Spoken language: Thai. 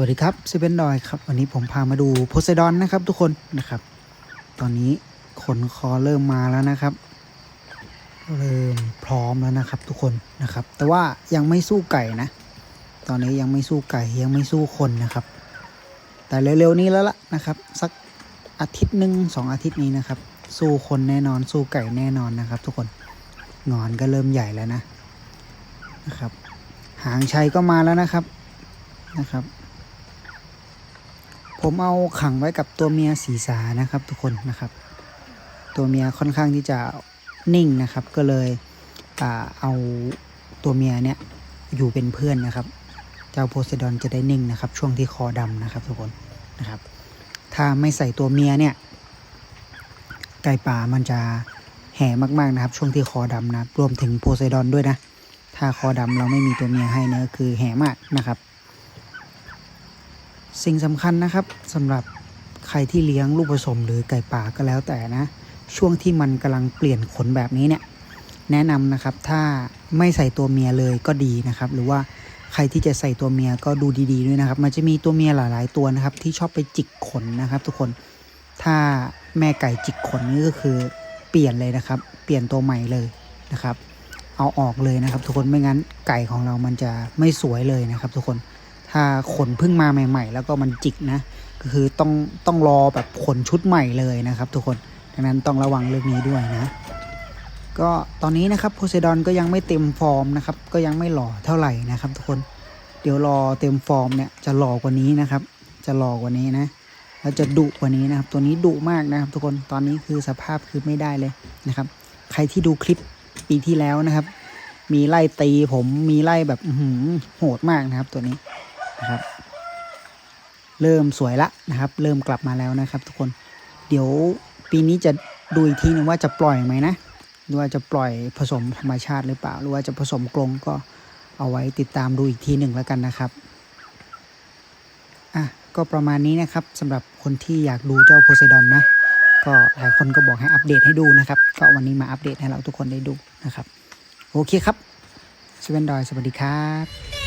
วัสดีครับเซเว่นดอยครับ วันนี้ผมพามาดูโพไซดอนนะครับทุกคนนะครับ ตอนนี้ขนคอเริ่มมาแล้วนะครับ เริ่มพร้อมแล้วนะครับทุกคนนะครับ แต่ว่ายังไม่สู้ไก่นะ ตอนนี้ยังไม่สู้ไก่ยังไม่สู้คนนะครับ แต่เร็วๆนี้แล้วล่ะนะครับ สักอาทิตย์หนึ่งสองอาทิตย์นี้นะครับ สู้คนแน่นอนสู้ไก่แน่นอนนะครับ ทุกคนงอนก็เริ่มใหญ่แล้วนะนะครับ หางชัยก็มาแล้วนะครับนะครับ ผมเอาขังไว้กับตัวเมียสีสานะครับ ทุกคนนะครับ ตัวเมียค่อนข้างที่จะนิ่งนะครับ ก็เลยอเอาตัวเมียเนี้ยอยู่เป็นเพื่อนนะครับ เจ้าโพไซดอนจะได้นิ่งนะครับ ช่วงที่คอดำนะครับ ทุกคนนะครับ ถ้าไม่ใส่ตัวเมียเนี่ย ไก่ป่ามันจะแห่มากๆนะครับ ช่วงที่คอดำนะรวมถึงโพไซดอนด้วยนะ ถ้าคอดำเราไม่มีตัวเมียให้เนะคือแห่มากนะครับ สิ่งสำคัญนะครับสำหรับใครที่เลี้ยงลูกผสมหรือไก่ป่าก็แล้วแต่นะ ช่วงที่มันกำลังเปลี่ยนขนแบบนี้เนี่ย แนะนำนะครับถ้าไม่ใส่ตัวเมียเลยก็ดีนะครับ หรือว่าใครที่จะใส่ตัวเมียก็ดูดีๆด้วยนะครับ มันจะมีตัวเมียหลาย ๆ ตัวนะครับ ที่ชอบไปจิกขนนะครับ ทุกคนถ้าแม่ไก่จิกขนนี่ก็คือเปลี่ยนเลยนะครับ เปลี่ยนตัวใหม่เลยนะครับ เอาออกเลยนะครับ ทุกคนไม่งั้นไก่ของเรามันจะไม่สวยเลยนะครับ ทุกคน ถ้าขนเพิ่งมาใหม่ ๆ แล้วก็มันจิกนะก็คือต้องต้องรอแบบขนชุดใหม่เลยนะครับ ทุกคนดังนั้นต้องระวังเรื่องนี้ด้วยนะ ก็ตอนนี้นะครับโพไซดอนก็ยังไม่เต็มฟอร์มนะครับ ก็ยังไม่หล่อเท่าไหร่นะครับ ทุกคนเดี๋ยวรอเต็มฟอร์มเนี่ยจะหล่อกว่านี้นะครับ จะหล่อกว่านี้นะแล้วจะดุกว่านี้นะครับ ตัวนี้ดุมากนะครับ ทุกคนตอนนี้คือสภาพคือไม่ได้เลยนะครับ ใครที่ดูคลิปปีที่แล้วนะครับ มีไล่ตีผมมีไล่แบบหโหดมากนะครับ ตัวนี้ นะครับ เริ่มสวยละนะครับ เริ่มกลับมาแล้วนะครับ ทุกคนเดี๋ยวปีนี้จะดูอีกทีหนึ่งว่าจะปล่อยไหมนะหรือว่าจะปล่อยผสมธรรมชาติหรือเปล่า หรือว่าจะผสมกรงก็เอาไว้ติดตามดูอีกทีหนึ่งแล้วกันนะครับอะก็ประมาณนี้นะครับสำหรับคนที่อยากดูเจ้าโพไซดอนนะ ก็หลายคนก็บอกให้อัปเดตให้ดูนะครับ ก็วันนี้มาอัปเดตให้เราทุกคนได้ดูนะครับ โอเคครับสเวนดอยสวัสดีครับ